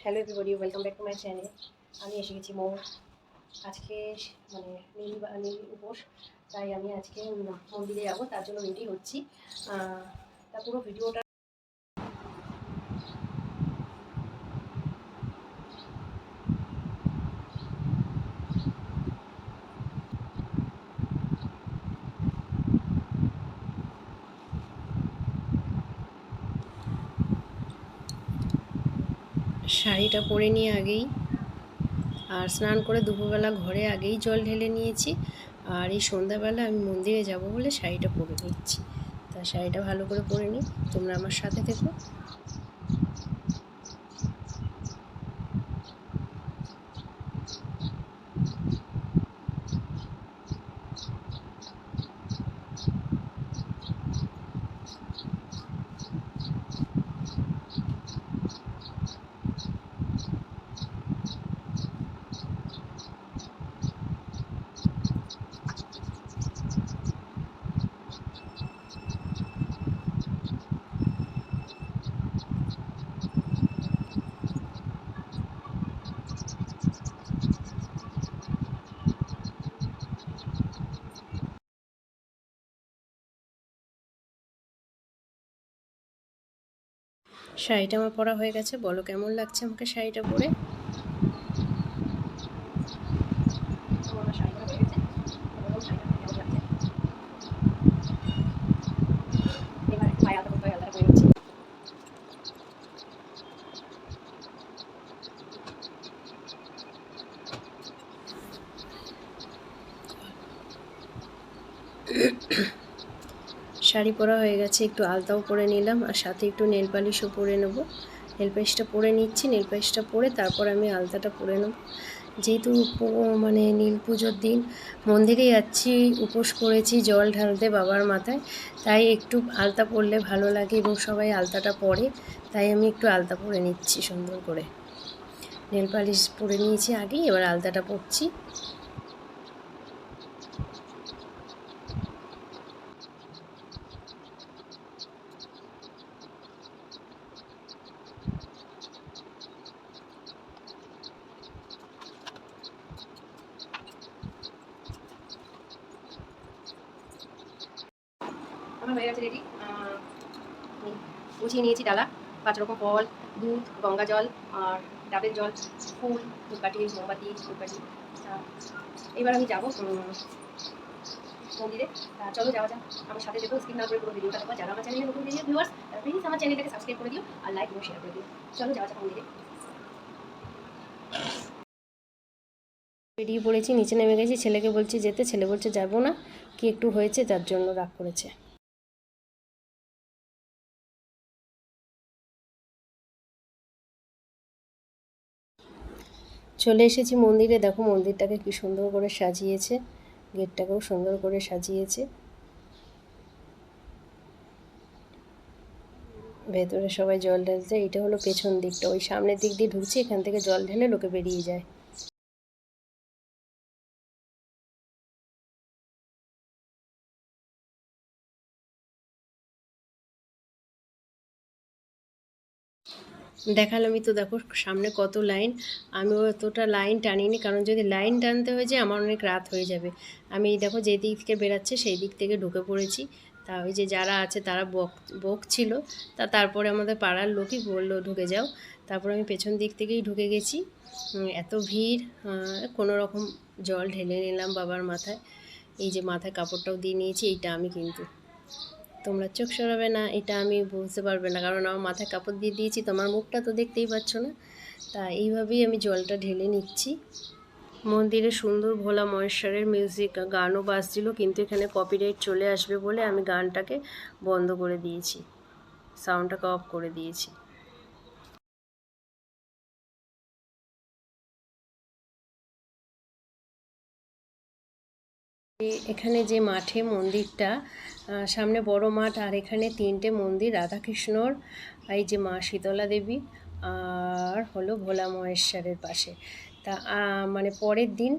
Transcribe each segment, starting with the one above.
Hello everybody welcome back to my channel আমি এসে গেছি মৌ। আজকে মানে নীল নীল উপোস। তাই আমি আজকে মন্দিরে যাব, তার জন্য রেডি হচ্ছি। তা পুরো ভিডিওটা শাড়িটা পরে নিয়ে আগেই আর স্নান করে দুপুরবেলা ঘরে আগেই জল ঢেলে নিয়েছি আর এই সন্ধ্যাবেলা আমি মন্দিরে যাব বলে শাড়িটা পরে নিচ্ছি। তা শাড়িটা ভালো করে পরে নিই, তোমরা আমার সাথে থেকো। শাড়িটা আমার পরা হয়ে গেছে বলো কেমন লাগছে আমাকে শাড়িটা পরে? শাড়িটা হয়ে গেছে বলো শাড়িটা কেমন লাগছে এবার একটু পায়ে আলতা করতে হয় আলতাটা করে নিচ্ছি শাড়ি পরা হয়ে গেছে, একটু আলতাও পরে নিলাম আর সাথে একটু নেল পালিশও পরে নেব। নেল পালিশটা পরে নিচ্ছি, নেল পালিশটা পরে তারপর আমি আলতাটা পরে নেব। যেহেতু মানে নীল পুজোর দিন মন্দিরে যাচ্ছি, উপোস করেছি, জল ঢালতে বাবার মাথায়, তাই একটু আলতা পরলে ভালো লাগে এবং সবাই আলতাটা পরে, তাই আমি একটু আলতা পরে নিচ্ছি সুন্দর করে। নেল পালিশ পরে নিয়েছি আগেই, এবার আলতাটা পরছি আমার হয়ে গেছে রেডি গুছিয়ে নিয়েছি ডালা। পাঁচ রকম ফল, দুধ, গঙ্গা জল আর ডাবের জল, ফুল ধূপকাঠি মোমবাতি ধূপকাঠি এবার আমি যাব মন্দিরে। চলো যাওয়া যাক। আমার সাথে দেখো স্ক্রিন না করে পুরো ভিডিওটা দেখো যারা আমার চ্যানেলে নতুন ভিডিও ভিউয়ার্স প্লিজ আমার চ্যানেলটাকে সাবস্ক্রাইব করে দিও আর লাইক এবং শেয়ার করে দিও। চলো যাওয়া যাক মন্দিরে। বেরিয়ে পড়েছি, নিচে নেমে গেছি। ছেলেকে বলছি, যেতে। ছেলে বলছে, যাব না। কি একটু হয়েছে যার জন্য রাগ করেছে। চলে এসেছি মন্দিরে। দেখো মন্দিরটাকে কি সুন্দর করে সাজিয়েছে। গেটটাকেও সুন্দর করে সাজিয়েছে। ভেতরে সবাই জল ঢালছে। এটা হলো পেছন দিকটা। ওই সামনের দিক দিয়ে ঢুকছে, এখান থেকে জল ঢেলে লোকে বেরিয়ে যায়। দেখালামই তো দেখো সামনে কত লাইন। আমি অতটা লাইন টানিনি, কারণ যদি লাইন টানতে হয়ে যায় আমার অনেক রাত হয়ে যাবে। আমি দেখো যে দিক থেকে বেরাচ্ছে সেই দিক থেকে ঢুকে পড়েছি। তা ওই যে যারা আছে তারা বক বকছিল তা তারপরে আমাদের পাড়ার লোকই বলল, ঢুকে যাও। তারপর আমি পেছন দিক থেকেই ঢুকে গেছি। এত ভিড় কোনো রকম জল ঢেলে নিলাম বাবার মাথায়। এই যে মাথায় কাপড়টাও দিয়ে নিয়েছি, এইটা আমি কিন্তু। তোমরা চোখ সরাবে না, এটা আমি বুঝতে পারবে না। কারণ আমার মাথায় কাপড় দিয়ে দিয়েছি, তোমার মুখটা তো দেখতেই পাচ্ছ না। তা এইভাবেই আমি জলটা ঢেলে নিচ্ছি। মন্দিরে সুন্দর ভোলা মহেশ্বরের মিউজিক গানও বাজছিল, কিন্তু এখানে কপিরাইট চলে আসবে বলে আমি গানটাকে বন্ধ করে দিয়েছি। সাউন্ডটাকে অফ করে দিয়েছি। এখানে যে মাঠে মন্দিরটা সামনে বড় মাঠ আর এখানে তিনটে মন্দির, রাধাকৃষ্ণর এই যে মা শীতলা দেবী আর হলো ভোলা মহেশ্বরের পাশে। তা মানে পরের দিন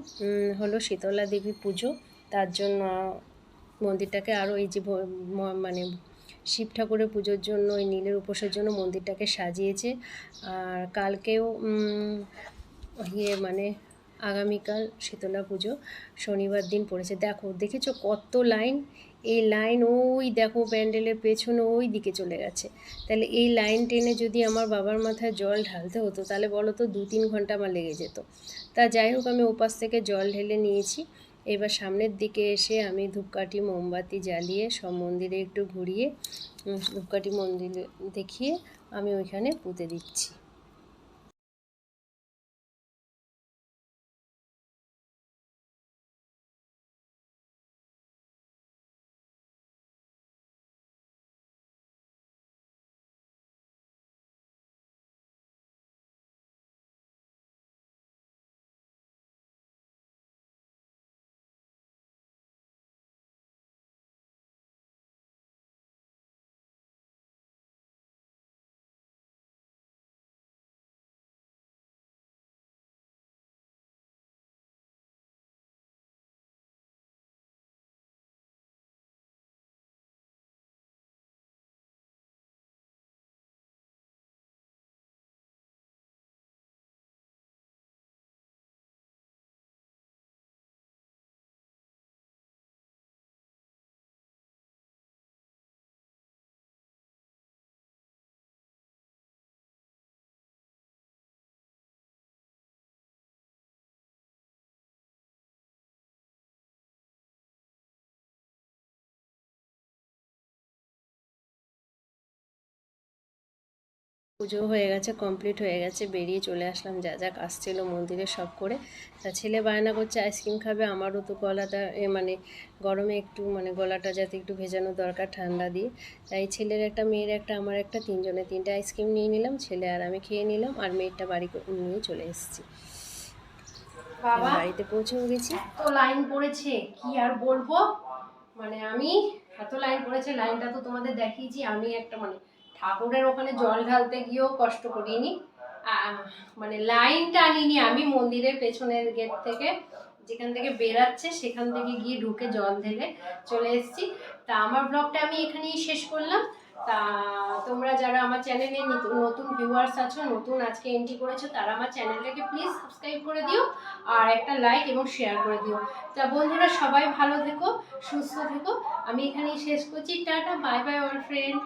হলো শীতলা দেবী পুজো, তার জন্য মন্দিরটাকে আরও এই যে মানে শিব ঠাকুরের পুজোর জন্য, ওই নীলের উপোসের জন্য মন্দিরটাকে সাজিয়েছে। আর কালকেও ইয়ে মানে আগামীকাল শীতলা পুজো, শনিবার দিন পড়েছে। দেখো, দেখেছ কত লাইন? এই লাইন ওই দেখো প্যান্ডেলের পেছনে ওই দিকে চলে গেছে। তাহলে এই লাইন টেনে যদি আমার বাবার মাথায় জল ঢালতে হতো, তাহলে বলো তো দু তিন ঘণ্টা আমার লেগে যেত। তা যাই হোক, আমি ওপাশ থেকে জল ঢেলে নিয়েছি। এবার সামনের দিকে এসে আমি ধূপকাঠি, মোমবাতি জ্বালিয়ে সব মন্দিরে একটু ঘুরিয়ে ধূপকাঠি মন্দিরে দেখিয়ে আমি ওইখানে পুঁতে দিচ্ছি। পুজো হয়ে গেছে কমপ্লিট হয়ে গেছে বেরিয়ে চলে আসলাম যা যা কাজ ছিল মন্দিরে সব করে। তা ছেলে বায়না করছে আইসক্রিম খাবে আমারও তো গলাটা এ মানে গরমে একটু মানে গলাটা যাতে একটু ভেজানো দরকার ঠান্ডা দিয়ে। তাই ছেলের একটা মেয়ের একটা আমার একটা তিনজনে তিনটে আইসক্রিম নিয়ে নিলাম ছেলে আর আমি খেয়ে নিলাম আর মেয়েরটা বাড়ি নিয়ে চলে এসেছি। বাবা বাড়িতে পৌঁছেও গেছি। তো লাইন পড়েছে কি আর বলব? মানে আমি এত লাইন পড়েছে লাইনটা তো তোমাদের দেখিয়েছি আমি একটা মানে ঠাকুরের ওখানে জল ঢালতে গিয়েও কষ্ট করিনি। মানে লাইনটা আনিনি আমি মন্দিরের পেছনের গেট থেকে। যেখান থেকে বেরাচ্ছে, সেখান থেকে গিয়ে ঢুকে জল ঢেলে চলে এসেছি। তা আমার ব্লগটা আমি এখানেই শেষ করলাম। তা তোমরা যারা আমার চ্যানেলে নতুন ভিউয়ার্স আছো, নতুন আজকে এন্ট্রি করেছ, তারা আমার চ্যানেলটাকে প্লিজ সাবস্ক্রাইব করে দিও আর একটা লাইক এবং শেয়ার করে দিও। তা বন্ধুরা সবাই ভালো থেকো, সুস্থ থেকো। আমি এখানেই শেষ করছি। Tata bye bye all friend